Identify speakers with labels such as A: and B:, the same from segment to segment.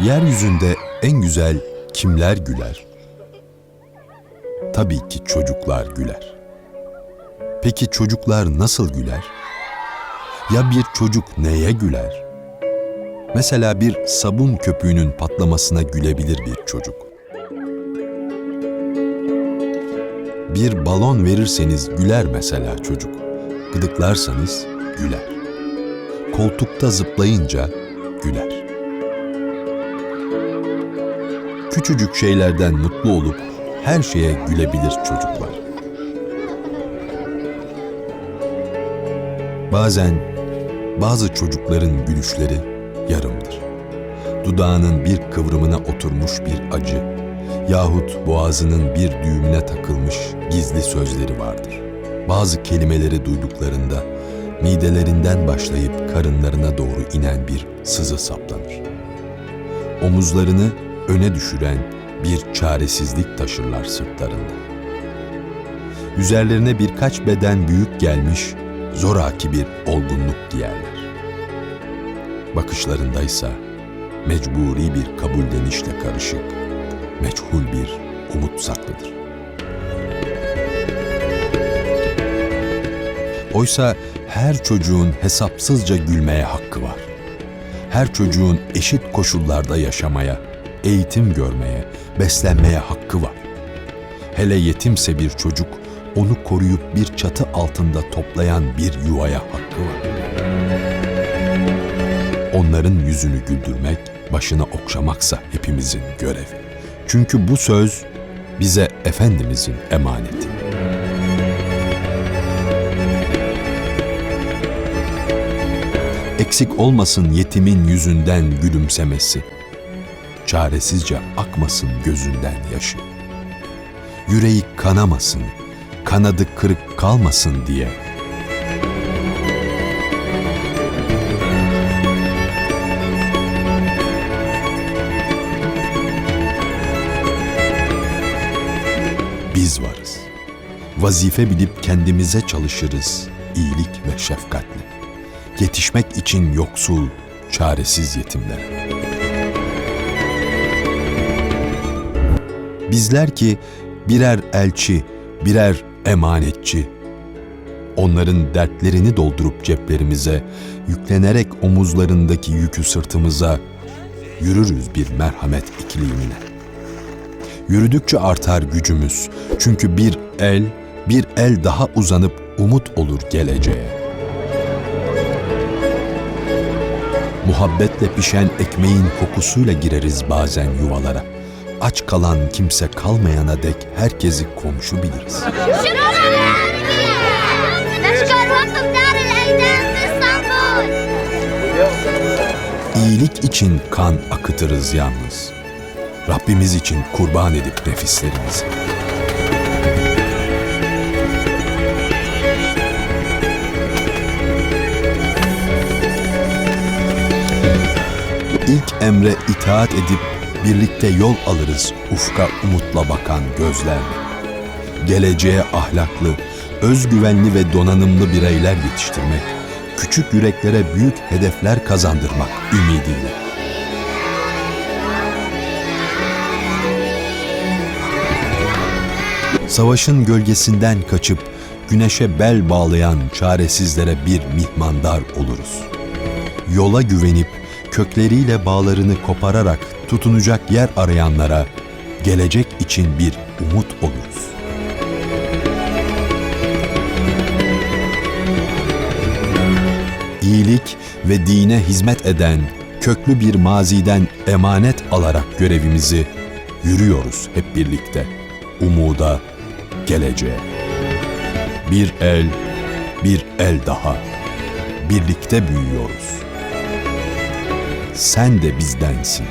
A: Yeryüzünde en güzel kimler güler? Tabii ki çocuklar güler. Peki çocuklar nasıl güler? Ya bir çocuk neye güler? Mesela bir sabun köpüğünün patlamasına gülebilir bir çocuk. Bir balon verirseniz güler mesela çocuk. Gıdıklarsanız güler. Koltukta zıplayınca güler. Küçücük şeylerden mutlu olup her şeye gülebilir çocuklar. Bazen bazı çocukların gülüşleri yarımdır. Dudağının bir kıvrımına oturmuş bir acı yahut boğazının bir düğümüne takılmış gizli sözleri vardır. Bazı kelimeleri duyduklarında midelerinden başlayıp karınlarına doğru inen bir sızı saplanır. Omuzlarını öne düşüren bir çaresizlik taşırlar sırtlarında. Üzerlerine birkaç beden büyük gelmiş zoraki bir olgunluk giyerler. Bakışlarındaysa mecburi bir kabullenişle karışık, meçhul bir umut saklıdır. Oysa her çocuğun hesapsızca gülmeye hakkı var. Her çocuğun eşit koşullarda yaşamaya, eğitim görmeye, beslenmeye hakkı var. Hele yetimse bir çocuk, onu koruyup bir çatı altında toplayan bir yuvaya hakkı var. Onların yüzünü güldürmek, başını okşamaksa hepimizin görevi. Çünkü bu söz bize Efendimizin emaneti. Eksik olmasın yetimin yüzünden gülümsemesi. Çaresizce akmasın gözünden yaşı. Yüreği kanamasın, kanadı kırık kalmasın diye. Vazife bilip kendimize çalışırız, iyilik ve şefkatle. Yetişmek için yoksul, çaresiz yetimlere. Bizler ki birer elçi, birer emanetçi. Onların dertlerini doldurup ceplerimize, yüklenerek omuzlarındaki yükü sırtımıza, yürürüz bir merhamet iklimine. Yürüdükçe artar gücümüz. Çünkü bir el, bir el daha uzanıp umut olur geleceğe. Muhabbetle pişen ekmeğin kokusuyla gireriz bazen yuvalara. Aç kalan kimse kalmayana dek herkesi komşu biliriz. İyilik için kan akıtırız yalnız. Rabbimiz için kurban edip nefislerimizi. İlk emre itaat edip birlikte yol alırız ufka umutla bakan gözlerle. Geleceğe ahlaklı, özgüvenli ve donanımlı bireyler yetiştirmek, küçük yüreklere büyük hedefler kazandırmak ümidiyle. Savaşın gölgesinden kaçıp güneşe bel bağlayan çaresizlere bir mihmandar oluruz. Yola güvenip kökleriyle bağlarını kopararak tutunacak yer arayanlara gelecek için bir umut oluruz. İyilik ve dine hizmet eden köklü bir maziden emanet alarak görevimizi yürüyoruz hep birlikte. Umuda, geleceğe. Bir el, bir el daha. Birlikte büyüyoruz. Sen de bizdensin.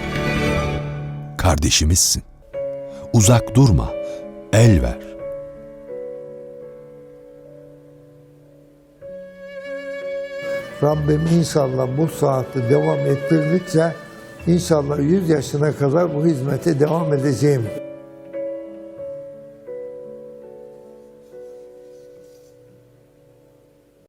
A: Kardeşimizsin. Uzak durma, el ver.
B: Rabbim inşallah bu saati devam ettirdikçe inşallah 100 yaşına kadar bu hizmete devam edeceğim.